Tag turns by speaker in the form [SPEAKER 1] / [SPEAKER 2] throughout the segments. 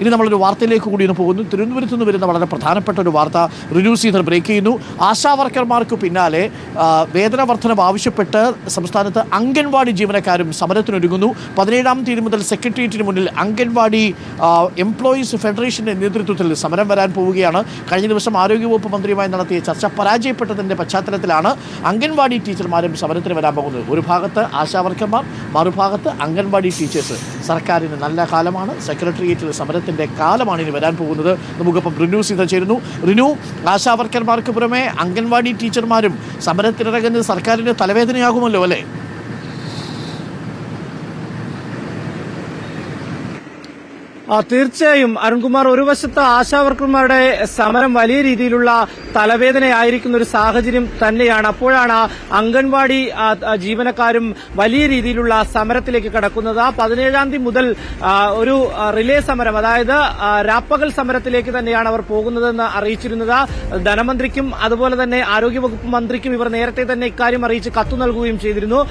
[SPEAKER 1] ഇനി നമ്മളൊരു വാർത്തയിലേക്ക് കൂടി ഒന്ന് പോകുന്നു. തിരുവനന്തപുരത്ത് നിന്ന് വരുന്ന വളരെ പ്രധാനപ്പെട്ട ഒരു വാർത്ത. റിന്യൂസ് സീതർ ബ്രേക്ക് ചെയ്യുന്നു. ആശാ വർക്കർമാർക്ക് പിന്നാലെ വേതന വർധനവ് ആവശ്യപ്പെട്ട് സംസ്ഥാനത്ത് അംഗൻവാടി ജീവനക്കാരും സമരത്തിനൊരുങ്ങുന്നു. പതിനേഴാം തീയതി മുതൽ സെക്രട്ടേറിയറ്റിന് മുന്നിൽ അംഗൻവാടി എംപ്ലോയീസ് ഫെഡറേഷന്റെ നേതൃത്വത്തിൽ സമരം വരാൻ പോവുകയാണ്. കഴിഞ്ഞ ദിവസം ആരോഗ്യവകുപ്പ് മന്ത്രിയുമായി നടത്തിയ ചർച്ച പരാജയപ്പെട്ടതിന്റെ പശ്ചാത്തലത്തിലാണ് അംഗൻവാടി ടീച്ചർമാരും സമരത്തിന് വരാൻ പോകുന്നത്. ഒരു ഭാഗത്ത് ആശാവർക്കർമാർ മറുഭാഗത്ത് അംഗൻവാടി ടീച്ചേഴ്സ്. സർക്കാരിന് നല്ല കാലമാണ്. സെക്രട്ടേറിയറ്റിൽ സമരത്തിന്റെ കാലമാണ് ഇനി വരാൻ പോകുന്നത്. നമുക്കിപ്പം റിനു സീത ചേരുന്നു. റിനു ആശാവർക്കർമാർക്ക് പുറമെ അംഗൻവാടി ടീച്ചർമാരും സമരത്തിനിറങ്ങുന്നത് സർക്കാരിന് തലവേദനയാകുമല്ലോ അല്ലേ?
[SPEAKER 2] തീർച്ചയായും അരുൺകുമാർ ഒരു വശത്ത് ആശാവർക്കർമാരുടെ സമരം വലിയ രീതിയിലുള്ള തലവേദനയായിരിക്കുന്ന ഒരു സാഹചര്യം തന്നെയാണ്. അപ്പോഴാണ് അംഗൻവാടി ജീവനക്കാരും വലിയ രീതിയിലുള്ള സമരത്തിലേക്ക് കടക്കുന്നത്. പതിനേഴാം തീയതി മുതൽ ഒരു റിലേ സമരം അതായത് രാപ്പകൽ സമരത്തിലേക്ക് തന്നെയാണ് അവർ പോകുന്നതെന്ന് അറിയിച്ചിരുന്നത്. ധനമന്ത്രിക്കും അതുപോലെ തന്നെ ആരോഗ്യവകുപ്പ് മന്ത്രിക്കും ഇവർ നേരത്തെ തന്നെ ഇക്കാര്യം അറിയിച്ച് കത്തു നൽകുകയും ചെയ്തിരുന്നു.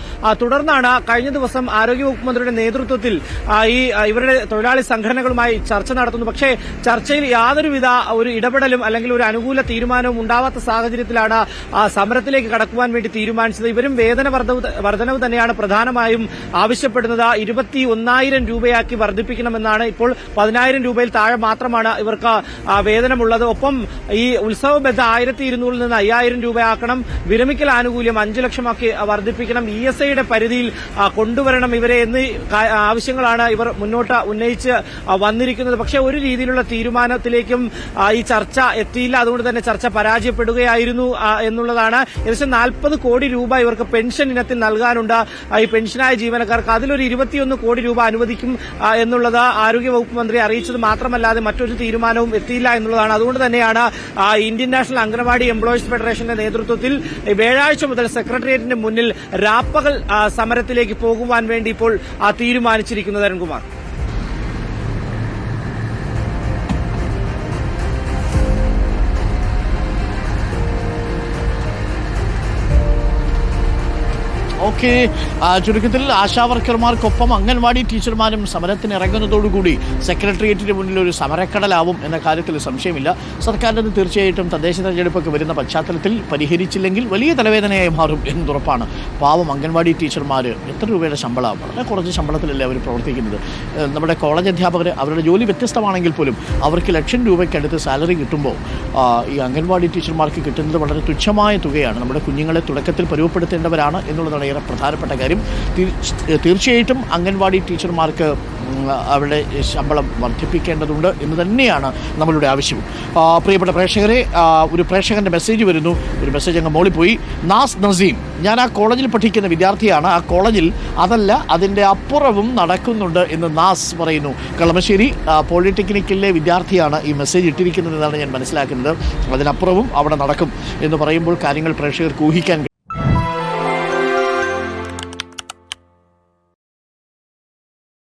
[SPEAKER 2] തുടർന്നാണ് കഴിഞ്ഞ ദിവസം ആരോഗ്യവകുപ്പ് മന്ത്രിയുടെ നേതൃത്വത്തിൽ ഈ ഇവരുടെ തൊഴിലാളി സംഘടനകളുമായി ചർച്ച നടത്തുന്നു. പക്ഷേ ചർച്ചയിൽ യാതൊരുവിധ ഒരു ഇടപെടലും അല്ലെങ്കിൽ ഒരു അനുകൂല തീരുമാനവും ഉണ്ടാവാത്ത സാഹചര്യത്തിലാണ് സമരത്തിലേക്ക് കടക്കുവാൻ വേണ്ടി തീരുമാനിച്ചത്. ഇവരും വേതന വർധനവ് തന്നെയാണ് പ്രധാനമായും ആവശ്യപ്പെടുന്നത്. ഇരുപത്തി ഒന്നായിരം രൂപയാക്കി വർദ്ധിപ്പിക്കണമെന്നാണ് ഇപ്പോൾ പതിനായിരം രൂപയിൽ താഴെ മാത്രമാണ് ഇവർക്ക് വേതനമുള്ളത്. ഒപ്പം ഈ ഉത്സവ ബദ്ധ ആയിരത്തി ഇരുന്നൂറിൽ നിന്ന് അയ്യായിരം രൂപയാക്കണം. വിരമിക്കൽ ആനുകൂല്യം അഞ്ചു ലക്ഷമാക്കി വർദ്ധിപ്പിക്കണം. ഇ എസ് ഐയുടെ പരിധിയിൽ കൊണ്ടുവരണം ഇവരെ എന്നീ ആവശ്യങ്ങളാണ് ഇവർ മുന്നോട്ട് ഉന്നയിച്ച് വന്നിരിക്കുന്നത്. പക്ഷേ ഒരു രീതിയിലുള്ള തീരുമാനത്തിലേക്കും ഈ ചർച്ച എത്തിയില്ല. അതുകൊണ്ട് തന്നെ ചർച്ച പരാജയപ്പെടുകയായിരുന്നു എന്നുള്ളതാണ്. ഏകദേശം നാൽപ്പത് കോടി രൂപ ഇവർക്ക് പെൻഷൻ ഇനത്തിൽ നൽകാനുണ്ട് ഈ പെൻഷനായ ജീവനക്കാർക്ക്. അതിലൊരു ഇരുപത്തിയൊന്ന് കോടി രൂപ അനുവദിക്കും എന്നുള്ളത് ആരോഗ്യവകുപ്പ് മന്ത്രി അറിയിച്ചത് മാത്രമല്ലാതെ മറ്റൊരു തീരുമാനവും എത്തിയില്ല എന്നുള്ളതാണ്. അതുകൊണ്ട് തന്നെയാണ് ഇന്ത്യൻ നാഷണൽ അംഗനവാടി എംപ്ലോയീസ് ഫെഡറേഷന്റെ നേതൃത്വത്തിൽ വ്യാഴാഴ്ച മുതൽ സെക്രട്ടേറിയറ്റിന്റെ മുന്നിൽ രാപ്പകൽ സമരത്തിലേക്ക് പോകുവാൻ വേണ്ടി ഇപ്പോൾ തീരുമാനിച്ചിരിക്കുന്നത് അരുൺകുമാർ.
[SPEAKER 1] ഓക്കെ ചുരുക്കത്തിൽ ആശാവർക്കർമാർക്കൊപ്പം അംഗൻവാടി ടീച്ചർമാരും സമരത്തിന് ഇറങ്ങുന്നതോടുകൂടി സെക്രട്ടേറിയറ്റിന് മുന്നിൽ ഒരു സമരക്കടലാവും എന്ന കാര്യത്തിൽ സംശയമില്ല. സർക്കാരിന് തീർച്ചയായിട്ടും തദ്ദേശ തെരഞ്ഞെടുപ്പൊക്കെ വരുന്ന പശ്ചാത്തലത്തിൽ പരിഹരിച്ചില്ലെങ്കിൽ വലിയ തലവേദനയായി മാറും എന്നുറപ്പാണ്. പാവം അംഗൻവാടി ടീച്ചർമാർ എത്ര രൂപയുടെ ശമ്പളമാണ്? വളരെ കുറച്ച് ശമ്പളത്തിലല്ലേ അവർ പ്രവർത്തിക്കുന്നത്. നമ്മുടെ കോളേജ് അധ്യാപകർ അവരുടെ ജോലി വ്യത്യസ്തമാണെങ്കിൽ പോലും അവർക്ക് ലക്ഷം രൂപയ്ക്കടുത്ത് സാലറി കിട്ടുമ്പോൾ ഈ അംഗൻവാടി ടീച്ചർമാർക്ക് കിട്ടുന്നത് വളരെ തുച്ഛമായ തുകയാണ്. നമ്മുടെ കുഞ്ഞുങ്ങളെ തുടക്കത്തിൽ പരുവപ്പെടുത്തേണ്ടവരാണ് എന്നുള്ളതാണ് ഏറെ പ്രധാനപ്പെട്ട കാര്യം. തീർച്ചയായിട്ടും അംഗൻവാടി ടീച്ചർമാർക്ക് അവരുടെ ശമ്പളം വർദ്ധിപ്പിക്കേണ്ടതുണ്ട് എന്ന് തന്നെയാണ് നമ്മളുടെ ആവശ്യം. പ്രിയപ്പെട്ട പ്രേക്ഷകരെ ഒരു പ്രേക്ഷകന്റെ മെസ്സേജ് വരുന്നു. ഒരു മെസ്സേജ് അങ്ങ് മോളിൽ പോയി. നാസ് നസീം ഞാൻ ആ കോളേജിൽ പഠിക്കുന്ന വിദ്യാർത്ഥിയാണ്. ആ കോളേജിൽ അതല്ല അതിന്റെ അപ്പുറവും നടക്കുന്നുണ്ട് എന്ന് നാസ് പറയുന്നു. കളമശ്ശേരി പോളിടെക്നിക്കിലെ വിദ്യാർത്ഥിയാണ് ഈ മെസ്സേജ് ഇട്ടിരിക്കുന്നത് എന്നാണ് ഞാൻ മനസ്സിലാക്കുന്നത്. അതിനപ്പുറവും അവിടെ നടക്കും എന്ന് പറയുമ്പോൾ കാര്യങ്ങൾ പ്രേക്ഷകർക്ക് ഊഹിക്കാൻ